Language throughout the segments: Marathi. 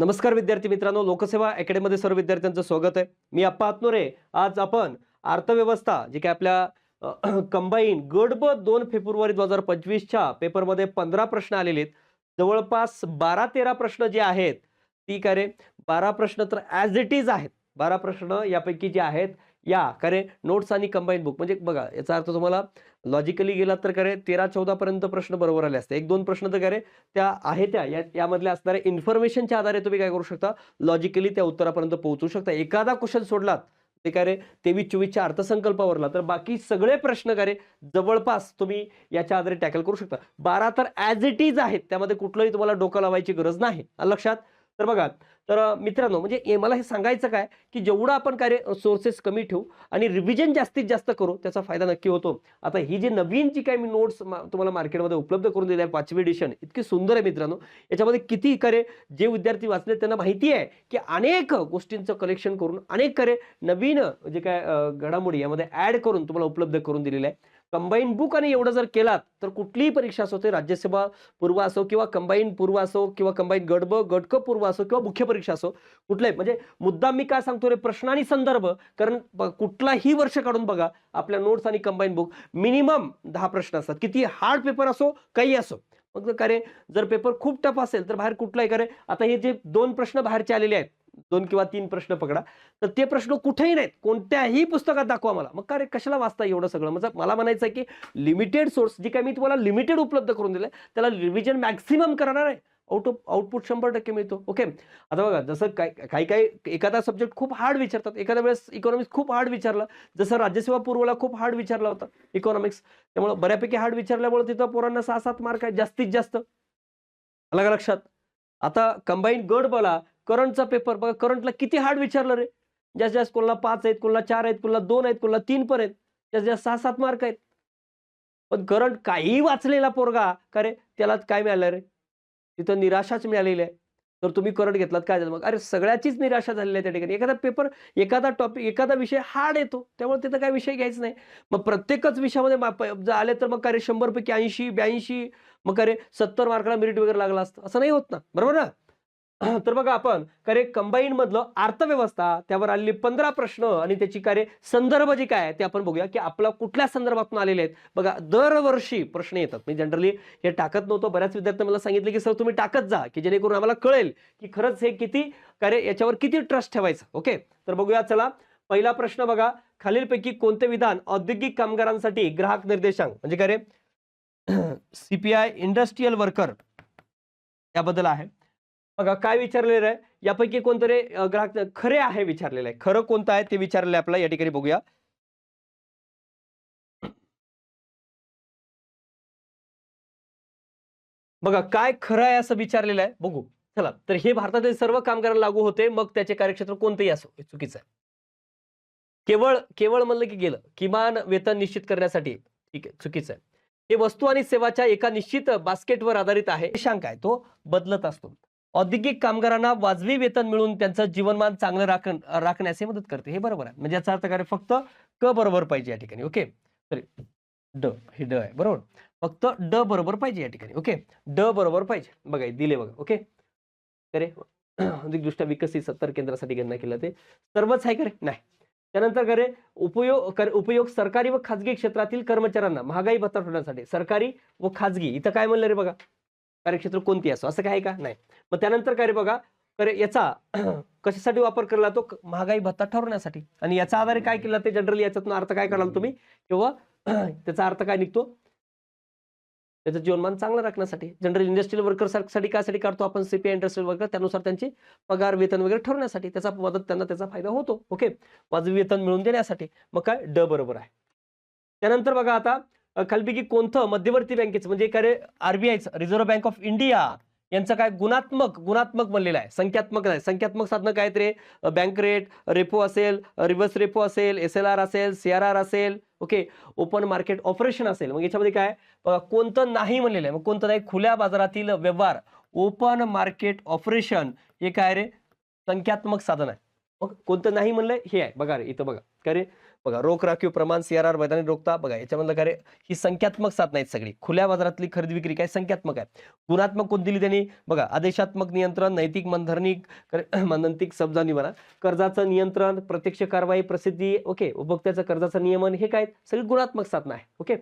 नमस्कार विद्यार्थी मित्रांनो लोकसेवा अकॅडमीमध्ये सर्व विद्यार्थ्यांचं स्वागत आहे. मी अप्पा आत्नोरे आज आपण अर्थव्यवस्था जे काय आपल्या कंबाईन गट ब दोन फेब्रुवारी दोन हजार पंचवीसच्या पेपरमध्ये पंधरा प्रश्न आलेले आहेत. जवळपास बारा तेरा प्रश्न जे आहेत ती काय रे? बारा प्रश्न तर ॲज इट इज आहेत. बारा प्रश्न यापैकी जे आहेत या खरे नोट्स आणि कंबाईन बुक म्हणजे बघा याचा अर्थ तुम्हाला लॉजिकली गेलात तर खरे तेरा चौदापर्यंत प्रश्न बरोबर आले असते. एक दोन प्रश्न तर का रे त्या आहे त्या या यामधल्या असणाऱ्या इन्फॉर्मेशनच्या आधारे तुम्ही काय करू शकता? लॉजिकली त्या उत्तरापर्यंत पोहोचू शकता. एखादा क्वेश्चन सोडलात ते काय रे तेवीस चोवीसच्या अर्थसंकल्पावरला तर बाकी सगळे प्रश्न काय रे जवळपास तुम्ही याच्या आधारे टॅकल करू शकता. बारा तर ॲज इट इज आहेत त्यामध्ये कुठलंही तुम्हाला डोकं लावायची गरज नाही. लक्षात? तर बघा तर मित्रांनो म्हणजे मला हे सांगायचं काय की जेवढं आपण कार्य सोर्सेस कमी ठेवू आणि रिव्हिजन जास्तीत जास्त करू त्याचा फायदा नक्की होतो. आता ही जी नवीन जी काय मी नोट्स तुम्हाला मार्केटमध्ये उपलब्ध करून दिली आहे पाचवी एडिशन इतकी सुंदर आहे मित्रांनो. याच्यामध्ये किती करे जे विद्यार्थी वाचले त्यांना माहिती आहे की अनेक गोष्टींचं कलेक्शन करून अनेक करे नवीन जे काय घडामोडी यामध्ये ऍड करून तुम्हाला उपलब्ध करून दिलेलं आहे. कंबाईन बुक आणि एवढं जर केलात तर कुठलीही परीक्षा असो ते राज्यसेवा पूर्व असो किंवा कंबाईन पूर्व असो किंवा कंबाईन गडब ब पूर्व असो किंवा मुख्य परीक्षा असो कुठल्याही म्हणजे मुद्दाम मी काय सांगतो रे प्रश्न आणि संदर्भ कारण ब- कुठलाही वर्ष काढून बघा आपल्या नोट्स आणि कंबाईन बुक मिनिमम दहा प्रश्न असतात. किती हार्ड पेपर असो काही असो. मग का रे जर पेपर खूप टफ असेल तर बाहेर कुठलाही काय आता हे जे दोन प्रश्न बाहेरचे आलेले आहेत दोन किंवा तीन प्रश्न पकडा. तर ते प्रश्न कुठेही नाहीत. कोणत्याही पुस्तकात दाखवा मला. मग का रे कशाला वाचता एवढं सगळं? म्हणजे मला म्हणायचं आहे की लिमिटेड सोर्स जी काय मी तुम्हाला लिमिटेड उपलब्ध करून दिलं त्याला रिव्हिजन मॅक्सिमम करणार आहे. आउट ऑफ आउटपुट शंभर टक्के मिळतो. ओके आता बघा जसं काय काही काही एखादा सब्जेक्ट खूप हार्ड विचारतात. एखाद्या वेळेस इकॉनॉमिक्स खूप हार्ड विचारलं. जसं राज्यसेवा पूर्वला खूप हार्ड विचारला होता इकॉनॉमिक्स त्यामुळे बऱ्यापैकी हार्ड विचारल्यामुळे तिथं पोरांना सहा सात मार्क आहेत जास्तीत जास्त. अलग लक्षात. आता कंबाईन गट बोला करंटचा पेपर बघा करंटला किती हार्ड विचारलं रे? जास्त जास्त कोणाला पाच आहेत कोणाला चार आहेत कोणाला दोन आहेत कोणाला तीन पण आहेत जास्त जास्त सहा सात मार्क आहेत. पण करंट काही वाचलेला पोरगा का रे? त्याला काय मिळालं रे? तिथं निराशाच मिळालेली आहे. तर तुम्ही करंट घेतलात काय झालं? मग अरे सगळ्याचीच निराशा झालेली आहे त्या ठिकाणी. एखादा पेपर एखादा टॉपिक एखादा विषय हार्ड येतो. त्यामुळे तिथं काय विषय घ्यायचा नाही. मग प्रत्येकच विषयामध्ये जर आले तर मग काय रे शंभरपैकी ऐंशी ब्याऐंशी मग का रे सत्तर मार्काला मेरिट वगैरे लागला असतं. असं नाही होत ना. बरोबर ना? तर बघा आपण करे कंबाईन मधलं अर्थव्यवस्था त्यावर आलेली पंधरा प्रश्न आणि त्याची कार्य संदर्भ जे काय आहे ते आपण बघूया की आपला कुठल्या संदर्भातून आलेले आहेत. बघा दरवर्षी प्रश्न येतात. मी जनरली हे टाकत नव्हतो. बऱ्याच विद्यार्थ्यांनी मला सांगितलं की सर तुम्ही टाकत जा की जेणेकरून आम्हाला कळेल की खरंच हे किती कार्य याच्यावर किती ट्रस्ट ठेवायचं. ओके? तर बघूया चला. पहिला प्रश्न बघा. खालीलपैकी कोणते विधान औद्योगिक कामगारांसाठी ग्राहक निर्देशांक म्हणजे काय रे सीपीआय इंडस्ट्रीयल वर्कर याबद्दल आहे. बघा काय विचारलेलं आहे? यापैकी कोणतरी ग्राहक खरे आहे विचारलेलं आहे. खरं कोणतं आहे ते विचारलेलं आहे आपल्याला या ठिकाणी बघूया. बघा काय खरं आहे असं विचारलेलं आहे? बघू. चला तर हे भारतातील सर्व कामगारांना लागू होते मग त्याचे कार्यक्षेत्र कोणतेही असो हे चुकीचं आहे. केवळ केवळ म्हणलं की गेलं किमान वेतन निश्चित करण्यासाठी ठीक आहे चुकीचं आहे. हे वस्तू आणि सेवाच्या एका निश्चित बास्केटवर आधारित आहे. शांक आहे तो बदलत असतो. औद्योगिक कामगारांना वाजवी वेतन मिळून त्यांचं जीवनमान चांगलं राख राखण्यास मदत करते. हे बरोबर आहे. म्हणजे याचा अर्थ काय फक्त क बरोबर पाहिजे या ठिकाणी. ओके? सॉरी ड हे ड आहे. बरोबर? फक्त ड बरोबर पाहिजे या ठिकाणी. ओके? ड बरोबर पाहिजे. बघा दिले बघा. ओके? अरे औद्योगिकदृष्ट्या विकसित सत्तर केंद्रासाठी गणना केलं ते सर्वच आहे का रे? नाही. त्यानंतर करे उपयोग कर- उपयोग सरकारी व खाजगी क्षेत्रातील कर्मचाऱ्यांना महागाई भत्ता ठेवण्यासाठी सरकारी व खाजगी. इथं काय म्हणलं रे बघा? कार्यक्षेत्र कोणती असो असं काय का? नाही. मग त्यानंतर काय रे बघा तर याचा कशासाठी वापर केला तो महागाई भत्ता ठरवण्यासाठी. आणि याचा आधारे काय केला ते जनरली याच्यातून अर्थ काय कराल तुम्ही? किंवा त्याचा अर्थ काय निघतो? त्याचं जीवनमान चांगलं राखण्यासाठी. जनरल इंडस्ट्रियल वर्करसाठी कायसाठी काढतो आपण सीपीआय इंडस्ट्रियल वर्कर त्यानुसार त्यांची पगार वेतन वगैरे ठरवण्यासाठी. त्याचा मदत त्यांना त्याचा फायदा होतो. ओके वाजवी वेतन मिळवून देण्यासाठी. मग काय? ड बरोबर आहे. त्यानंतर बघा आता खालपैकी कोणतं मध्यवर्ती बँकेचं म्हणजे काय रे आरबीआयचं रिझर्व्ह बँक ऑफ इंडिया यांचं काय गुणात्मक गुणात्मक बनलेलं आहे. संख्यात्मक आहे संख्यात्मक साधनं काय रे? बँक रेट रेपो असेल रिव्हर्स रेपो असेल एस एल आर असेल सी आर आर असेल ओके? ओपन मार्केट ऑपरेशन असेल. मग याच्यामध्ये काय? कोणतं नाही म्हणलेलं आहे. मग कोणतं नाही? खुल्या बाजारातील व्यवहार. ओपन मार्केट ऑपरेशन हे काय रे? संख्यात्मक साधन आहे. मग कोणतं नाही म्हणलंय हे आहे. बघा रे इथं बघा. काय रे? बघा रोख राखीव प्रमाण सीआरआर मैदानी रोखता. बघा याच्यामधलं का रे? ही संख्यात्मक साधन आहेत सगळी. खुल्या बाजारातली खरेदी विक्री काय संख्यात्मक आहे? गुणात्मक कोण दिली त्यांनी? बघा आदेशात्मक नियंत्रण नैतिक मनधरणी मनंतिक सबजानी म्हणा. कर्जाचं नियंत्रण प्रत्यक्ष कारवाई प्रसिद्धी ओके. उपभोक्त्याचं कर्जाचं नियमन हे काय सगळी गुणात्मक साधनं आहे ओके.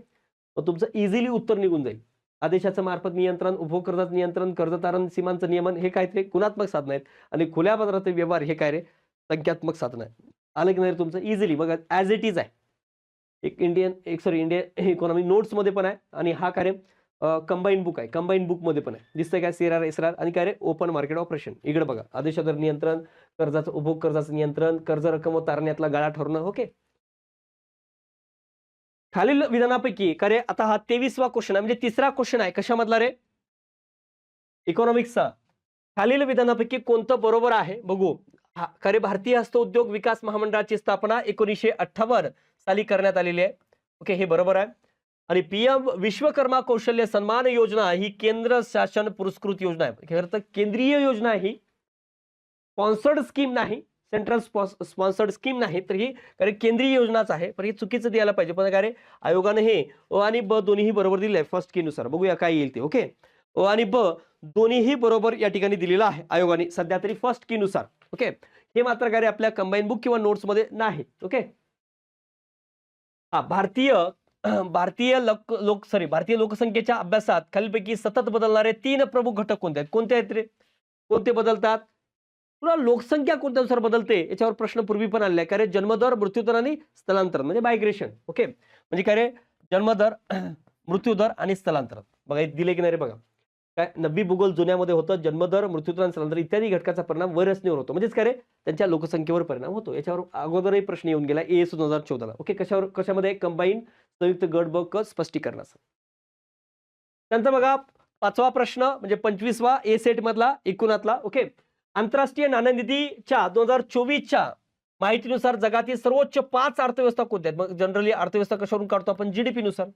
मग तुमचं इझिली उत्तर निघून जाईल. आदेशाचं मार्फत नियंत्रण उपभोग कर्जाचं नियंत्रण कर्जतारण सीमांचं नियमन हे काय ते गुणात्मक साधनं आहेत. आणि खुल्या बाजारातील व्यवहार हे काय रे? संख्यात्मक साधन आहे. आलं की नाही रे तुमचं? इझिली बघा ॲज इट इज आहे. एक इंडियन एक सॉरी इंडियन इकॉनॉमी नोट्समध्ये पण आहे आणि हा काय कंबाईन बुक आहे. कंबाईन बुकमध्ये पण आहे. दिसतंय काय? सीआर एसआर आणि काय रे? ओपन मार्केट ऑपरेशन इकडे बघा. आदेशादर नियंत्रण कर्जाचं उपभोग कर्जाचं नियंत्रण कर्ज रक्कम व तारण्यातला गाळा ठरवणं ओके खालील विधानापैकी का रे? आता हा तेवीसवा क्वेश्चन आहे. म्हणजे तिसरा क्वेश्चन आहे. कशामधला रे? इकॉनॉमिक्सचा खालील विधानापैकी कोणतं बरोबर आहे? बघू. हा भारतीय हस्तउद्योग विकास महामंडळाची स्थापना एकोणीसशे अठ्ठावन्न साली करण्यात आलेली आहे. ओके हे बरोबर आहे. आणि पीएम विश्वकर्मा कौशल्य सन्मान योजना ही केंद्र शासन पुरस्कृत योजना आहे. खरं तर केंद्रीय योजना ही. स्पॉन्सर्ड स्कीम नाही सेंट्रल स्पॉन्सर्ड स्कीम नाही तर ही कारण केंद्रीय योजनाच आहे. पण हे चुकीचं द्यायला पाहिजे. पण काय रे आयोगाने हे अ आणि ब दोन्हीही बरोबर दिले आहे फर्स्टनुसार बघूया काय येईल ते ओके? अ आणि ब दोन्हीही बरोबर या ठिकाणी दिलेलं आहे आयोगाने. सध्या तरी फर्स्टनुसार ओके? हे मात्र कार्य आपल्या कंबाईन बुक किंवा नोट्समध्ये नाही ओके? हा भारतीय भारतीय लोक लोक सॉरी भारतीय लोकसंख्येच्या अभ्यासात खालीलपैकी सतत बदलणारे तीन प्रमुख घटक कोणते आहेत? कोणते आहेत रे? कोणते बदलतात? पुन्हा लोकसंख्या कोणत्यानुसार बदलते? याच्यावर प्रश्न पूर्वी पण आलेला आहे काय जन्मदर मृत्यूदर आणि स्थलांतरण म्हणजे मायग्रेशन ओके? म्हणजे काय रे जन्मदर मृत्यूदर आणि स्थलांतरण. बघा दिले की नाही रे बघा. काय? नब्बी भूगोल जुन्यामध्ये होतं जन्मदर मृत्यूदर स्थलांतर इत्यादी घटकाचा परिणाम वयरचनेवर होतो. म्हणजेच काय रे? त्यांच्या लोकसंख्येवर परिणाम होतो. याच्यावर अगोदरही प्रश्न येऊन गेला एस दोन हजार चौदाला. ओके कशावर कशामध्ये? कंबाईन संयुक्त गट ब क स्पष्टीकरणाचं. त्यानंतर बघा पाचवा प्रश्न म्हणजे पंचवीसवा ए सेट मधला एकूणातला. ओके आंतरराष्ट्रीय नाणेनिधीच्या दोन हजार चोवीसच्या माहितीनुसार जगातील सर्वोच्च पाच अर्थव्यवस्था कोणत्या आहेत? मग जनरली अर्थव्यवस्था कशावरून काढतो आपण? जीडीपी नुसार.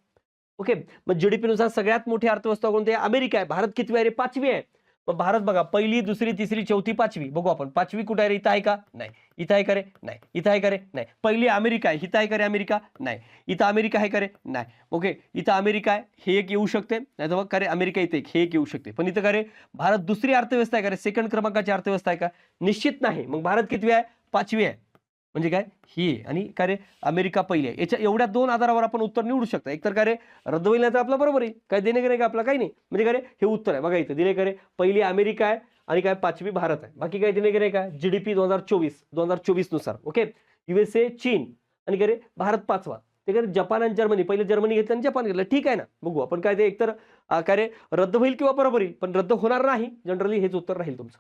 ओके मग जीडीपी नुसार सगळ्यात मोठी अर्थव्यवस्था कोणती आहे? अमेरिका आहे. भारत कितवी आहे रे? पाचवी आहे. मग भारत बघा पहिली दुसरी तिसरी चौथी पाचवी. बघू आपण. पाचवी कुठे आहे रे? इथं आहे का? नाही. इथं आहे का रे? नाही. इथं आहे का रे? नाही. पहिली अमेरिका आहे. इथं आहे का रे अमेरिका? नाही. इथं अमेरिका आहे का रे? नाही. ओके इथं अमेरिका आहे. हे एक येऊ शकते. नाही तर मग का रे? अमेरिका इथे एक. हे एक येऊ शकते. पण इथं का रे? भारत दुसरी अर्थव्यवस्था आहे का रे? सेकंड क्रमांकाची अर्थव्यवस्था आहे का? निश्चित नाही. मग भारत कितवी आहे? पाचवी आहे. म्हणजे काय? ही आहे आणि काय रे? अमेरिका पहिली. आहे याच्या एवढ्या दोन आधारावर आपण उत्तर निवडू शकता. एकतर काय रे? रद्द होईल नाही तर आपलं बरोबर आहे. काय देणे नाही का आपला? काही नाही. म्हणजे काय रे? हे उत्तर आहे. बघा इथं दिले का रे? पहिली अमेरिका आहे आणि काय पाचवी भारत आहे. बाकी काय दिले गेले काय पी दोन हजार चोवीस. दोन हजार चोवीसनुसार ओके युएसए चीन आणि काय रे? भारत पाचवा. ते काय जपान आणि जर्मनी. पहिले जर्मनी घेतलं आणि जपान घेतलं. ठीक आहे ना? बघू. आपण काय ते एकतर काय रे? रद्द होईल किंवा बरोबर येईल पण रद्द होणार नाही. जनरली हेच उत्तर राहील तुमचं.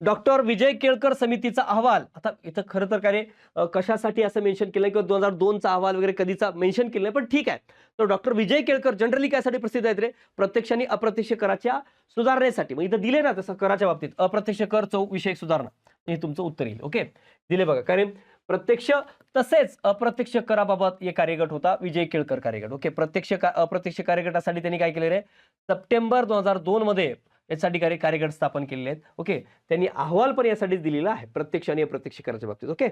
डॉक्टर विजय केळकर समितीचा अहवाल. आता इथं खरं तर काय कशासाठी असं मेन्शन केलं किंवा दोन हजार दोनचा अहवाल वगैरे कधीचा मेन्शन केलं पण ठीक आहे. तर डॉक्टर विजय केळकर जनरली कायसाठी प्रसिद्ध आहेत रे? प्रत्यक्ष आणि अप्रत्यक्ष कराच्या सुधारणेसाठी. मग इथं दिले ना तसं कराच्या बाबतीत. अप्रत्यक्ष कर चौ विषयक सुधारणा. हे तुमचं उत्तर येईल. ओके? दिले बघा. कारण प्रत्यक्ष तसेच अप्रत्यक्ष कराबाबत हे कार्यगट होता. विजय केळकर कार्यगट. ओके? प्रत्यक्ष अप्रत्यक्ष कार्यगटासाठी त्यांनी काय केले रे? सप्टेंबर दोन हजार दोन मध्ये यासाठी काही कार्यगट स्थापन केलेले आहेत. ओके? त्यांनी अहवाल पण यासाठीच दिलेला आहे प्रत्यक्ष आणि अप्रत्यक्ष कराच्या बाबतीत. ओके?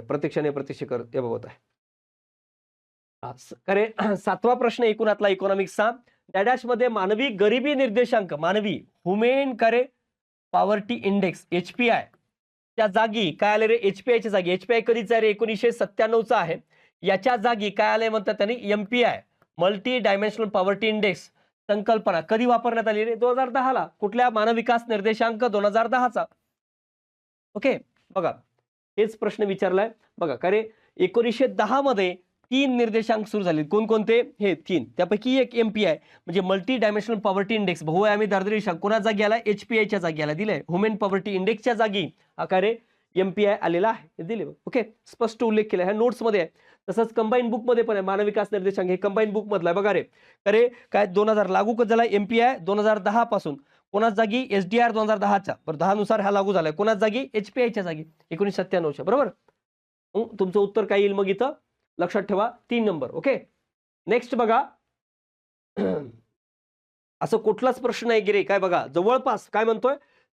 प्रत्यक्ष आणि अप्रत्यक्ष कर याबाबत आहे. अरे सातवा प्रश्न एकूणातला इकॉनॉमिक्सचा डॅडॅशमध्ये मानवी गरिबी निर्देशांक मानवी हुमेन करे poverty index H P I त्या जागी काय आले रे? एच पी आयच्या जागी. एच पी आय कधीच आहे रे? एकोणीसशे सत्त्याण्णवचा आहे. याच्या जागी काय आलंय म्हणतात त्यांनी? M P I multi dimensional poverty index संकल्पना कधी वापरण्यात आली? दोन हजार दहाला. कुठल्या मानविकास निर्देशांक दोन हजार दहाचा? ओके बघा. हेच प्रश्न विचारलाय. बघा का रे? एकोणीसशे दहा मध्ये तीन निर्देशांक सुरू झाले. कोणकोणते? हे तीन. त्यापैकी एक एम पी आय म्हणजे मल्टी डायमेन्शनल पॉवर्टी इंडेक्स बहुआयामी दारिद्र्य कोणा जागी आला एच पी आयच्या जागी आला. दिलंय. ह्युमन पॉवर्टी इंडेक्सच्या जागी. आकारे एम पी आय आलेला आहे. दिले ओके स्पष्ट उल्लेख केला ह्या नोट्समध्ये आहे. तसंच कंबाईन बुकमध्ये पण आहे. मानव विकास निर्देशांक हे कंबाईन बुक मधला आहे. बघा रे. अरे काय दोन हजार लागू झाला एम पी आय दोन हजार दहा पासून. कोणाच जागी एस डी आर दोन हजार दहाच्या. बरं दहानुसार ह्या हा लागू झालाय. कोणाच जागी? एच पी आयच्या जागी. एकोणीसशे सत्त्याण्णवच्या. बरोबर? तुमचं उत्तर काय येईल मग इथं? लक्षात ठेवा. तीन नंबर. ओके? नेक्स्ट बघा. असं कुठलाच प्रश्न आहे गिरे काय बघा? जवळपास काय म्हणतोय?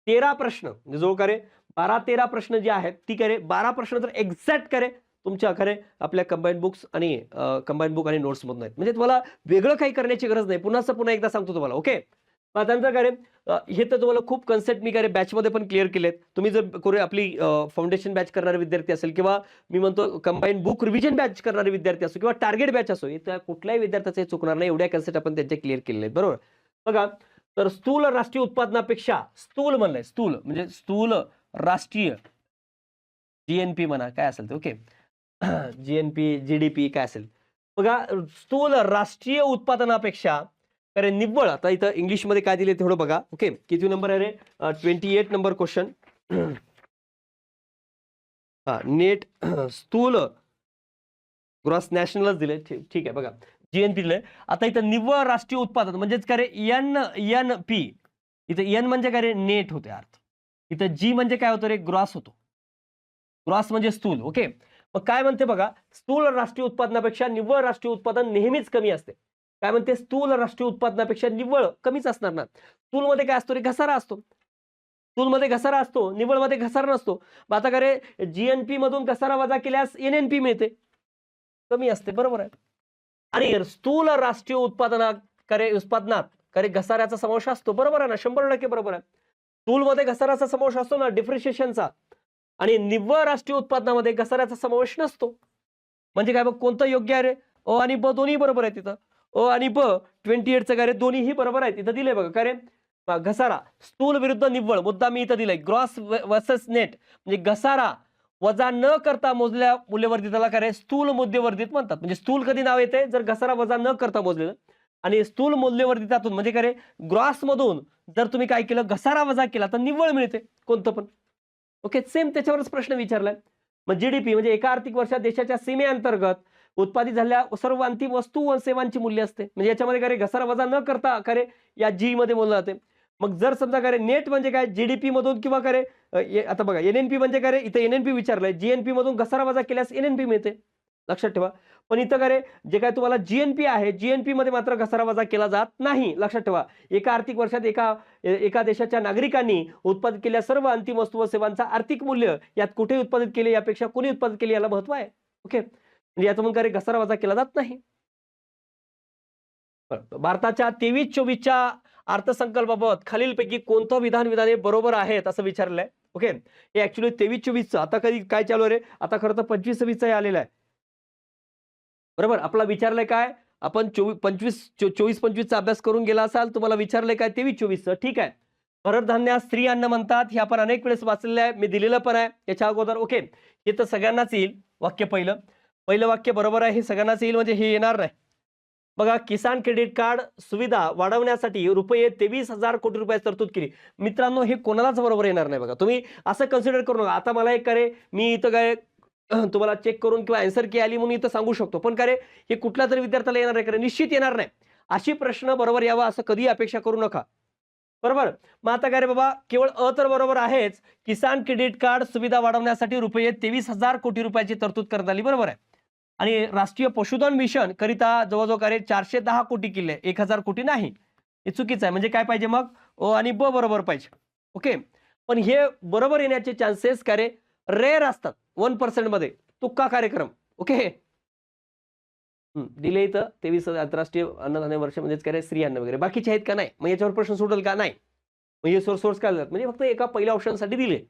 तेरा प्रश्न. म्हणजे जवळ करे बारा तेरा प्रश्न जे आहेत ती करे बारा प्रश्न तर एक्झॅक्ट करे तुमच्या खरे आपल्या कंबाईन बुक्स आणि कंबाईन बुक आणि नोट्स मधून आहेत. म्हणजे तुम्हाला वेगळं काही करण्याची गरज नाही. पुन्हा पुन्हा एकदा सांगतो तुम्हाला ओके त्यांचं त्यानंतर काय हे तर तुम्हाला खूप कन्सेप्ट मी काय बॅचमध्ये पण क्लिअर केलेत. तुम्ही जर कोणी आपली फाउंडेशन बॅच करणारे विद्यार्थी असेल किंवा मी म्हणतो कंबाईन बुक रिव्हिजन बॅच करणारे विद्यार्थी असो किंवा टार्गेट बॅच असो त्या कुठल्याही विद्यार्थ्याचे चुकणार नाही. एवढ्या कन्सेप्ट आपण त्यांच्या क्लिअर केलेले आहेत. बरोबर? बघा तर स्थूल राष्ट्रीय उत्पादनापेक्षा स्थूल म्हणलंय स्थूल म्हणजे स्थूल राष्ट्रीय जीएनपी म्हणा काय असेल ते okay G N P GDP काय असेल. बघा स्थूल राष्ट्रीय उत्पादनापेक्षा अरे निव्वळ आता इथं इंग्लिशमध्ये काय दिले तेवढं बघा. ओके किती नंबर आहे रे? ट्वेंटी एट नंबर क्वेश्चन हा नेट स्थूल ग्रॉस नॅशनलच दिले ठीक ठीक आहे बघा. जीएनपी दिले आता इथं निव्वळ राष्ट्रीय उत्पादन म्हणजेच काय रे? एन एन पी इथं एन म्हणजे काय रे? नेट होते अर्थ. इथं जी म्हणजे काय होतं रे? ग्रॉस होतो. ग्रॉस म्हणजे स्थूल ओके मग काय म्हणते बघा स्थूल राष्ट्रीय उत्पादनापेक्षा निव्वळ राष्ट्रीय उत्पादन नेहमीच कमी असते. काय म्हणते? स्थूल राष्ट्रीय उत्पादनापेक्षा निव्वळ कमीच असणार ना. स्थूलमध्ये काय असतो? रे घसारा असतो. स्थूलमध्ये घसारा असतो निव्वळमध्ये घसारा नसतो. मग आता का रे जीएनपी मधून घसारा वजा केल्यास एन पी मिळते. कमी असते बरोबर आहे. आणि स्थूल राष्ट्रीय उत्पादनात करे उत्पादनात करे घसाऱ्याचा समावेश असतो. बरोबर आहे ना? शंभर टक्के बरोबर आहे. स्थूलमध्ये घसाऱ्याचा समावेश असतो ना? डिप्रिशिएशनचा आणि निव्वळ राष्ट्रीय उत्पादनामध्ये घसाऱ्याचा समावेश नसतो. म्हणजे काय बघ कोणतं योग्य आहे रे? ओ आणि ब दोन्ही बरोबर आहे तिथं. ओ आणि ब ट्वेंटी एटचं काय रे दोन्हीही बरोबर आहे. तिथं दिले बघा काय घसारा स्थूल विरुद्ध निव्वळ मुद्दा मी इथं दिलाय. ग्रॉस वर्सेस नेट म्हणजे घसारा वजा न करता मोजल्या मूल्यवर्धिताला काय रे? स्थूल मूल्यवर्धित म्हणतात. म्हणजे स्थूल कधी नाव येते जर घसारा वजा न करता मोजलेलं. आणि स्थूल मूल्यवर्धितातून म्हणजे काय रे? ग्रॉस मधून जर तुम्ही काय केलं घसारा वजा केला तर निव्वळ मिळते. कोणतं पण. ओके सेम त्याच्यावरच प्रश्न विचारलाय मग जी डीपी म्हणजे एका आर्थिक वर्षात देशाच्या सीमेअंतर्गत उत्पादित झालेल्या सर्व अंतिम वस्तू व सेवांची मूल्य असते. म्हणजे याच्यामध्ये काय घसारा वजा न करता खरे या जी मध्ये बोललं जाते. मग जर समजा काय नेट म्हणजे काय जी डी पी मधून किंवा काय आता बघा एन एन पी म्हणजे काय रे इथं एन पी विचारलंय. जीएनपी मधून घसारा वजा केल्यास एन पी मिळते. लक्षात ठेवा. पण इथं काय रे जे काय तुम्हाला जीएनपी आहे जीएनपी मध्ये मात्र घसारा वजा केला जात नाही. लक्षात ठेवा. एका आर्थिक वर्षात एका एका देशाच्या नागरिकांनी उत्पादित केलेल्या सर्व अंतिम वस्तू व सेवांचा आर्थिक मूल्य यात कुठे उत्पादित केले यापेक्षा कोणी उत्पादित केले याला महत्त्व आहे? ओके? म्हणजे म्हणून काय घसारा वजा केला जात नाही. भारताच्या तेवीस चोवीसच्या अर्थसंकल्पाबाबत खालीलपैकी कोणतं विधान विधाने बरोबर आहेत असं विचारलंय? ओके? हे ऍक्च्युली तेवीस चोवीसचं. आता कधी काय चालू आहे रे? आता खरं तर पंचवीस सव्वीसचं आलेलं आहे. बरोबर? आपला विचारलंय काय? आपण चोवीस पंचवीस चो- चोवीस पंचवीसचा अभ्यास करून गेला असाल तुम्हाला विचारलंय काय? तेवीस चोवीसचं. ठीक आहे. भरडधान्या स्त्री अन्न म्हणतात हे आपण अनेक वेळेस वाचलेलं आहे. मी दिलेलं पण आहे. याच्या अगोदर ओके. हे तर सगळ्यांनाच येईल वाक्य पहिलं. पहिलं वाक्य बरोबर आहे हे सगळ्यांनाच येईल म्हणजे हे येणार नाही. बघा किसान क्रेडिट कार्ड सुविधा वाढवण्यासाठी रुपये तेवीस हजार कोटी रुपयाची तरतूद केली. मित्रांनो हे कोणालाच बरोबर येणार नाही बघा. तुम्ही असं कन्सिडर करू नका. आता मला एक करे मी इथं काय तुम्हाला चेक करून किंवा आन्सर की आली म्हणून इथं सांगू शकतो. पण करे हे कुठल्या तरी विद्यार्थ्याला येणार आहे करे निश्चित येणार नाही. अशी प्रश्न बरोबर यावा असं कधी अपेक्षा करू नका. बरोबर? मग आता काय रे बाबा केवळ अ तर बरोबर आहेच. किसान क्रेडिट कार्ड सुविधा वाढवण्यासाठी रुपये तेवीस हजार कोटी रुपयाची तरतूद करण्यात आली. बरोबर आहे? आणि राष्ट्रीय पशुधन मिशन करिता जवळजवळ काय चारशे दहा कोटी किल्ले. एक हजार कोटी नाही. हे चुकीचं आहे. म्हणजे काय पाहिजे मग? ओ आणि ब बरोबर पाहिजे. ओके? पण हे बरोबर येण्याचे चान्सेस काय रे रेअर असतात. वन पर्सेंटमध्ये. तुक्का कार्यक्रम. ओके? दिले इथं तेवीस आंतरराष्ट्रीय अन्नधान्य वर्ष म्हणजेच काय स्त्री अन्न वगैरे. बाकीचे आहेत का नाही? मग याच्यावर प्रश्न सुटेल का? नाही. मग हे सोर्स सोर्स काय झालं? म्हणजे फक्त एका पहिल्या ऑप्शनसाठी दिले.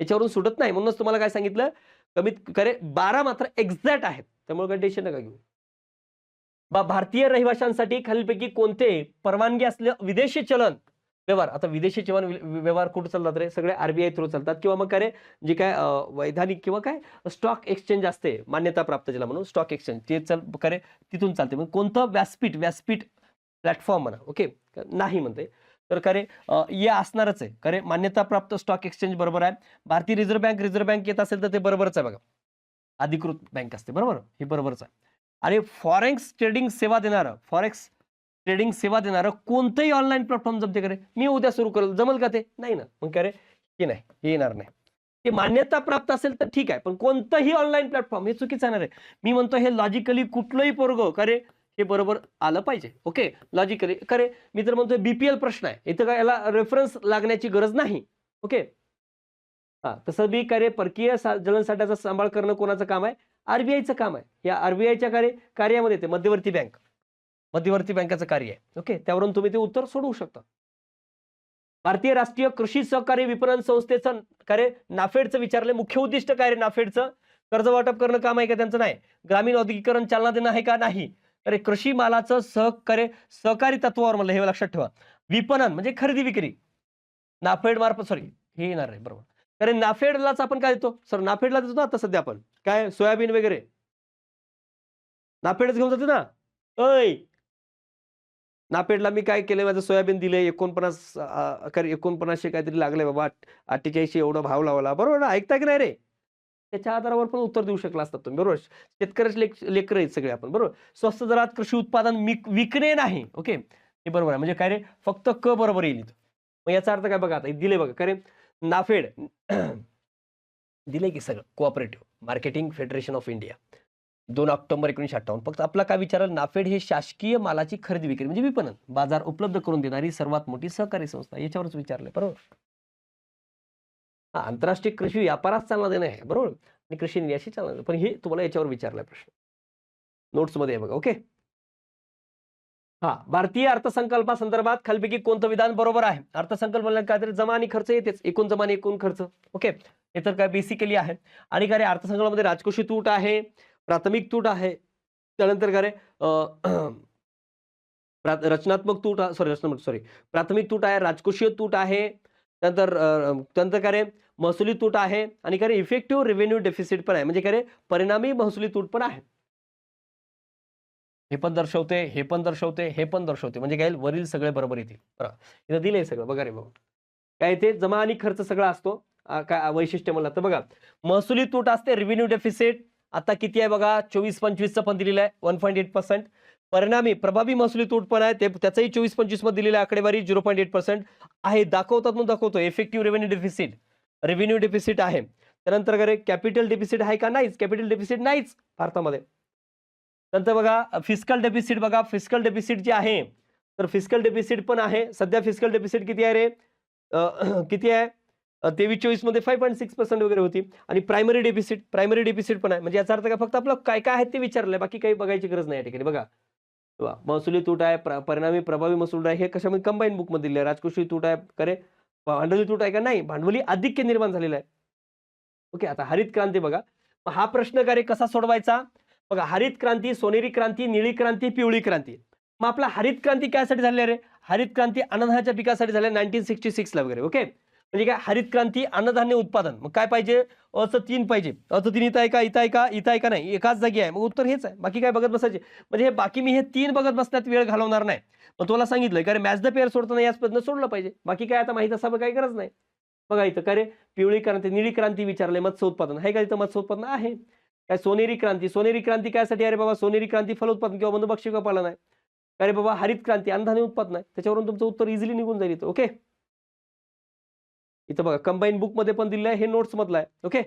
याच्यावरून सुटत नाही. म्हणूनच तुम्हाला काय सांगितलं? कमीत करे बारा मात्र एक्झॅक्ट आहेत. त्यामुळे कंडिशन टेन्शन नका घेऊ. बा भारतीय रहिवाशांसाठी खालीलपैकी कोणते? परवानगी असलेलं विदेशी चलन. व्यवहार. आता विदेशी चलन व्यवहार कुठं चालतात रे? सगळे आरबीआय थ्रू चालतात किंवा मग काय रे? जे काय वैधानिक किंवा काय स्टॉक एक्सचेंज असते मान्यता प्राप्त ज्याला म्हणून स्टॉक एक्सचेंज ते चल काय तिथून चालते. मग कोणतं व्यासपीठ व्यासपीठ प्लॅटफॉर्म म्हणा ओके नाही म्हणते. तर खरे हे असणारच आहे. खरे मान्यता प्राप्त स्टॉक एक्सचेंज बरोबर आहे. भारतीय रिझर्व्ह बँक रिझर्व्ह बँक येत असेल तर ते बरोबरच आहे बघा. अधिकृत बँक असते. बरोबर? हे बरोबरच आहे. आणि फॉरेक्स ट्रेडिंग सेवा देणारं फॉरेक्स ट्रेडिंग सेवा देणारं कोणतंही ऑनलाईन प्लॅटफॉर्म जमते करे मी उद्या सुरू करेल. जमल का ते? नाही ना. मग काय रे? हे नाही. हे येणार नाही. हे मान्यता प्राप्त असेल तर ठीक आहे. पण कोणतंही ऑनलाईन प्लॅटफॉर्म हे चुकीचं आहे मी म्हणतो हे लॉजिकली कुठलंही पोरग करे हे बरोबर आलं पाहिजे. ओके लॉजिकली करे मी तर म्हणतोय बीपीएल प्रश्न आहे. इथं काय याला रेफरन्स लागण्याची गरज नाही. ओके हा. तसं बी कार्य परकीय जलनसाठ्याचा सांभाळ करणं कोणाचं काम आहे? आरबीआयचं काम आहे. या आरबीआयच्या कार्य कार्यामध्ये ते मध्यवर्ती बँक मध्यवर्ती बँकेचं कार्य आहे. ओके? त्यावरून तुम्ही ते उत्तर सोडवू शकता. भारतीय राष्ट्रीय कृषी सहकारी विपणन संस्थेचं कार्य नाफेडचं विचारलंय मुख्य उद्दिष्ट काय रे नाफेडचं? कर्ज वाटप करणं काम आहे का त्यांचं? नाही. ग्रामीण औद्योगिकरण चालना देणं आहे का? नाही. अरे कृषी मालाचं सहकार्य सहकारी तत्वावर म्हणलं हे लक्षात ठेवा. विपणन म्हणजे खरेदी विक्री. नाफेड मार्फत सॉरी हे येणार आहे बरोबर. कारण नाफेडलाच आपण काय देतो? सर नाफेडला देतो ना आता सध्या आपण. काय? सोयाबीन वगैरे. नाफेडच घेऊन जातो ना? अय नापेडला मी काय केलं माझं सोयाबीन दिले एकोणपन्नास अं, एकोणपन्नासशे काहीतरी लागले बाबा. अठ्ठेचाळीसशे एवढा भाव लावला. बरोबर ना? ऐकता की नाही रे? त्याच्या आधारावर पण उत्तर देऊ शकला असतात तुम्ही. बरोबर? शेतकऱ्याचे लेक लेकर आहेत सगळे आपण. बरोबर? स्वस्त दरात कृषी उत्पादन विक- विकणे नाही. ओके? हे बरोबर आहे. म्हणजे काय रे? फक्त क बरोबर येईल इथं. मग याचा अर्थ काय बघा आता? दिले बघा. काय रे? नाफेड. दिले की सगळं? Cooperative marketing federation of India दोन ऑक्टोबर एकोणीशे अठ्ठावन्न. फक्त आपला काय विचारलं नाफेड हे शासकीय मालाची खरेदी विक्री म्हणजे विपणन बाजार उपलब्ध करून देणारी सर्वात मोठी सहकारी संस्था याच्यावरच विचारलंय बरोबर? हा आंतरराष्ट्रीय कृषी व्यापारात चालना देणं आहे बरोबर? आणि कृषी निर्याशी चालना पण हे तुम्हाला याच्यावर विचारलाय प्रश्न. नोट्समध्ये आहे बघा ओके? हा भारतीय अर्थसंकल्पासंदर्भात खालपैकी कोणतं विधान बरोबर आहे? अर्थसंकल्प म्हणलं तरी जमा आणि खर्च येतेच एकूण जमा आणि एकूण खर्च ओके? हे तर काय बेसिकली आहे. आणि काय अर्थसंकल्पामध्ये राजकोषी तूट आहे प्राथमिक तूट आहे. त्यानंतर काय रे रचनात्मक तूट सॉरी रचनात्मक सॉरी प्राथमिक तूट आहे राजकोषीय तूट आहे. त्यानंतर त्यानंतर काय रे महसुली तूट आहे. आणि काय रे इफेक्टिव्ह रेव्हेन्यू डेफिसिट पण आहे. म्हणजे काय रे परिणामी महसुली तूट पण आहे. हे पण दर्शवते हे पण दर्शवते हे पण दर्शवते. म्हणजे काय वरील सगळे बरोबर येतील. बरं. इथं दिलंय सगळं. बघा रे बघा. काय ते जमा आणि खर्च सगळा असतो. काय वैशिष्ट्य म्हणलं तर बघा. महसुली तूट असते रेव्हेन्यू डेफिसिट आता किती आहे बघा? चोवीस पंचवीसचं पण दिलेलं आहे. वन पॉईंट एट पर्सेंट परिणामी प्रभावी महसुली तूट पण आहे. ते त्याचंही चोवीस पंचवीसमध्ये दिलेलं आहे आकडेवारी झिरो पॉईंट एट पर्सेंट आहे दाखवतात म्हणून दाखवतो effective revenue deficit revenue deficit आहे. त्यानंतर काय कॅपिटल डेफिसिट आहे का नाहीच? कॅपिटल डेफिसिट नाहीच भारतामध्ये. नंतर बघा फिजिकल डेफिसिट बघा. फिस्कल डेफिसिट जे आहे तर फिजिकल डेफिसिट पण आहे. सध्या फिजिकल डेफिसिट किती आहे रे? किती आहे? तेवीस चोवीसमध्ये फाईव्ह पॉईंट सिक्स पर्सेंट वगैरे होती. आणि प्रायमरी डेफिसिट प्रायमरी डेफिसिट पण आहे. म्हणजे याचा अर्थ काय? फक्त आपलं काय काय आहे ते विचारलंय. बाकी काही बघायची गरज नाही या ठिकाणी. बघा. महसुली तूट आहे प्र- परिणामी प्रभावी महसूल आहे हे कशामध्ये? कंबाईन बुकमध्ये दिले राजकोषी तूट आहे करे. भांडवली तूट आहे का? नाही. भांडवली अधिक्य निर्माण झालेलं आहे. ओके आता हरित क्रांती बघा. हा प्रश्न कार्य कसा सोडवायचा? बघा हरित क्रांती सोनेरी क्रांती निळी क्रांती पिवळी क्रांती. मग आपला हरित क्रांती कायसाठी झाली रे? हरित क्रांती अन्नधान्याच्या पिकासाठी झाल्या नाईन्टीन सिक्स्टी सिक्सला वगैरे. ओके? म्हणजे काय? हरित क्रांती अन्नधान्य उत्पादन. मग काय पाहिजे? असं तीन पाहिजे. असं तीन इथं आहे का इथं आहे का इथं आहे का नाही? एकाच जागी आहे. मग उत्तर हेच आहे. बाकी काय बघत बसायचे? म्हणजे हे बाकी मी हे तीन बघत बसण्यात वेळ घालवणार नाही. मग तुला सांगितलं कारण मॅच द पेअर सोडताना याच पद्धतीनं सोडलं पाहिजे. बाकी काय आता माहीत असावं काही गरज नाही. बघा इथं काय रे? पिवळी क्रांती निळी क्रांती विचारले मत्स्य उत्पादन. आहे का इथं मत्स्य उत्पादन? आहे. काय सोनेरी क्रांती? सोनेरी क्रांती कायसाठी? अरे बाबा सोनेरी क्रांती फलोत्पादन किंवा मधुमक्षी पालन आहे अरे बाबा हरित क्रांती अन्नधान्य उत्पादन आहे त्याच्यावरून तुमचं उत्तर इझिली निघून जाईल इथं. ओके इथं बघा कंबाईन बुकमध्ये पण दिलंय आहे हे नोट्स मधलं आहे. ओके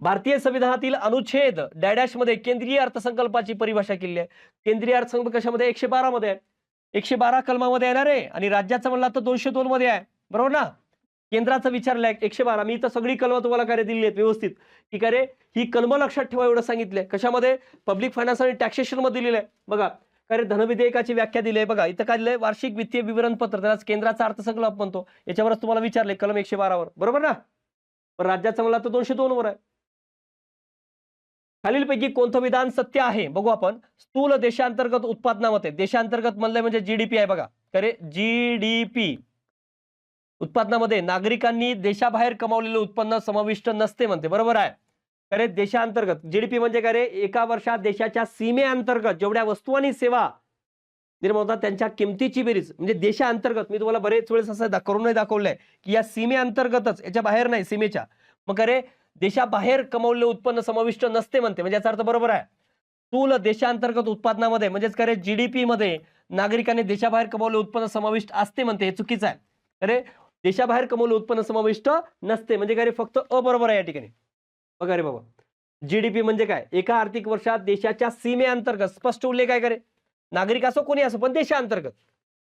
भारतीय संविधानातील अनुच्छेद डॅडॅशमध्ये केंद्रीय अर्थसंकल्पाची परिभाषा केली आहे. केंद्रीय अर्थसंकल्प कशामध्ये? एकशे बारा मध्ये आहे. एकशे बारा कलमामध्ये येणार आहे आणि राज्याचं म्हणला तर दोनशे दोन मध्ये आहे. बरोबर ना? केंद्राचं विचारलंय एकशे बारा. मी इथं सगळी कलम तुम्हाला काय दिली आहेत व्यवस्थित. की काय रे? ही कलम लक्षात ठेवा एवढं सांगितलंय. कशामध्ये? पब्लिक फायनान्स आणि टॅक्सेशनमध्ये दिलेलं आहे. बघा अरे धनविधेयकाची व्याख्या दिली आहे. बघा इथं काय दिलंय? वार्षिक वित्तीय विवरणपत्र. त्यालाच केंद्राचा अर्थसंकल्प म्हणतो. याच्यावरच तुम्हाला विचारले कलम एकशे बारावर. बरोबर ना? पण राज्याचं म्हणलं तर दोनशे दोन वर आहे. खालीलपैकी कोणतं विधान सत्य आहे? बघू आपण. स्थूल देशांतर्गत उत्पादनामध्ये. देशांतर्गत म्हणलंय म्हणजे जीडीपी आहे बघा. अरे जीडीपी उत्पादनामध्ये नागरिकांनी देशाबाहेर कमावलेलं उत्पन्न समाविष्ट नसते म्हणते. बरोबर आहे? अरे देशांतर्गत. जीडीपी म्हणजे काय रे एका वर्षात देशाच्या सीमेअंतर्गत जेवढ्या वस्तू आणि सेवा निर्माण होतात त्यांच्या किमतीची बेरीज. म्हणजे देशांतर्गत. मी तुम्हाला बरेच वेळेस असं दा- करूनही दाखवलंय की या सीमेअंतर्गतच याच्या बाहेर नाही सीमेच्या. मग अरे देशाबाहेर कमवले उत्पन्न समाविष्ट नसते म्हणते. म्हणजे याचा अर्थ बरोबर आहे. स्थूल देशांतर्गत उत्पादनामध्ये म्हणजेच काय जीडीपी मध्ये नागरिकांनी देशाबाहेर कमवले उत्पन्न समाविष्ट असते म्हणते. हे चुकीचं आहे. अरे देशाबाहेर कमवलं उत्पन्न समाविष्ट नसते. म्हणजे काय रे फक्त अबरोबर आहे या ठिकाणी. बघा रे बाबा. जीडीपी म्हणजे काय? एका आर्थिक वर्षात देशाच्या सीमेअंतर्गत स्पष्ट उल्लेख काय करे नागरिक असो कोणी असो पण देशांतर्गत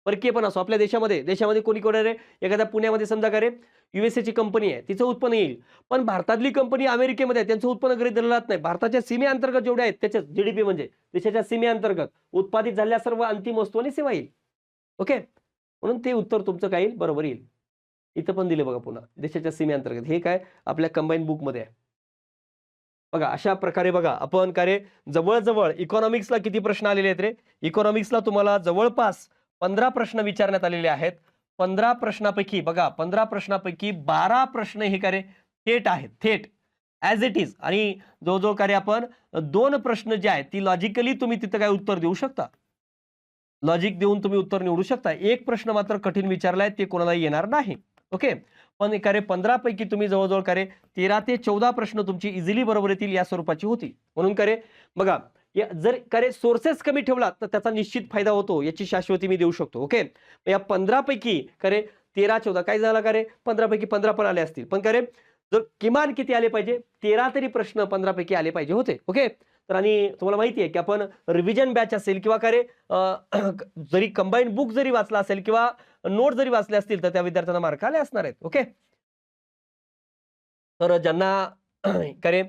परकीय पण असो आपल्या देशामध्ये. देशामध्ये कोणी कोणी रे? एखाद्या पुण्यामध्ये समजा का रे? युएसएची कंपनी आहे तिचं उत्पन्न येईल. पण भारतातली कंपनी अमेरिकेमध्ये आहे त्यांचं उत्पन्न गृहीत धरलं जात नाही. भारताच्या सीमेअंतर्गत जेवढे आहेत त्याच्यात जीडीपी म्हणजे देशाच्या सीमेअंतर्गत उत्पादित झालेल्या सर्व अंतिम वस्तू आणि सेवा येईल. ओके? म्हणून ते उत्तर तुमचं काय येईल? बरोबर येईल. इथं पण दिले बघा पुन्हा. देशाच्या सीमेअंतर्गत. हे काय? आपल्या कंबाईन बुकमध्ये आहे. बघा अशा प्रकारे बघा आपण का रे जवळजवळ इकॉनॉमिक्सला किती प्रश्न आलेले आहेत रे? इकॉनॉमिक्सला तुम्हाला जवळपास पंधरा प्रश्न विचारण्यात आलेले आहेत. पंधरा प्रश्नापैकी बघा पंधरा प्रश्नापैकी बारा प्रश्न हे का रे थेट आहेत थेट. ॲज इट इज आणि जवळजवळ जो रे आपण दोन प्रश्न जे आहेत ती लॉजिकली तुम्ही तिथं काय उत्तर देऊ शकता? लॉजिक देऊन तुम्ही उत्तर निवडू शकता. एक प्रश्न मात्र कठीण विचारलाय ते कोणाला येणार नाही. ओके पण काय पंधरापैकी तुम्ही जवळजवळ करे तेरा ते चौदा प्रश्न तुमची इझिली बरोबर येतील या स्वरूपाची होती. म्हणून करे बघा या जर करे सोर्सेस कमी ठेवला तर त्याचा निश्चित फायदा होतो याची शाश्वती मी देऊ शकतो ओके या पंधरापैकी करे तेरा चौदा काय झाला का रे पंधरापैकी पंधरा पण आले असतील. पण करे जर किमान किती आले पाहिजे? तेरा तरी प्रश्न पंधरापैकी आले पाहिजे होते ओके तर आणि तुम्हाला माहिती आहे की आपण रिव्हिजन बॅच असेल किंवा काय जरी कंबाईंड बुक जरी वाचला असेल किंवा नोट जरी वाचले असतील तर त्या विद्यार्थ्यांना मार्क आले असणार आहेत ओके तर ज्यांना काय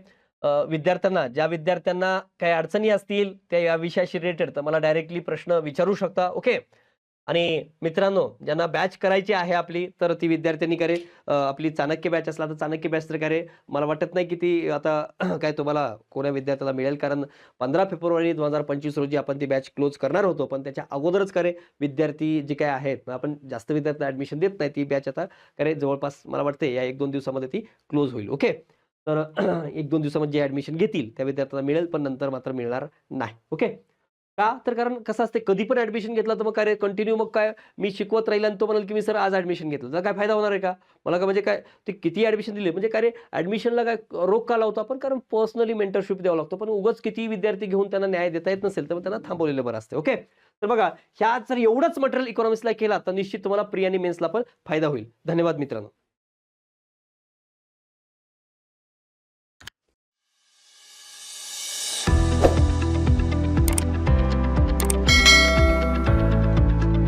विद्यार्थ्यांना ज्या विद्यार्थ्यांना काही अडचणी असतील त्या या विषयाशी रिलेटेड तर मला डायरेक्टली प्रश्न विचारू शकता ओके आणि मित्रांनो ज्यांना बॅच करायची आहे आपली तर ती विद्यार्थ्यांनी करे. आपली चाणक्य बॅच असला तर चाणक्य बॅच तर करे. मला वाटत नाही की ती आता काय तुम्हाला कोण्या विद्यार्थ्याला मिळेल कारण पंधरा फेब्रुवारी दोन हजार पंचवीस रोजी आपण ती बॅच क्लोज करणार होतो पण त्याच्या अगोदरच करे. विद्यार्थी जे काय आहेत आपण जास्त विद्यार्थ्यांना ॲडमिशन देत नाही ती बॅच आता. करे जवळपास मला वाटते या एक दोन दिवसामध्ये ती क्लोज होईल ओके तर एक दोन दिवसामध्ये जे ॲडमिशन घेतील त्या विद्यार्थ्यांना मिळेल पण नंतर मात्र मिळणार नाही ओके का? तर कारण कसं असते कधी पण ॲडमिशन घेतलं तर मग काय कंटिन्यू मग काय? मी शिकवत राहील आणि तो म्हणाल की मी सर आज ॲडमिशन घेतलं. तर काय फायदा होणार आहे का? मला काय म्हणजे काय ते किती ॲडमिशन दिले? म्हणजे काय रे ॲडमिशनला काय रोग का लावतो आपण? कारण पर्सनली मेंटरशिप द्यावं लागतो. पण उगाच किती विद्यार्थी घेऊन त्यांना न्याय देता येत नसेल तर मग त्यांना थांबवलेलं बरं असते ओके तर बघा ह्या जर एवढंच मटेरियल इकॉनॉमिक्सला केला तर निश्चित तुम्हाला प्रियानी मेन्सला पण फायदा होईल. धन्यवाद मित्रांनो.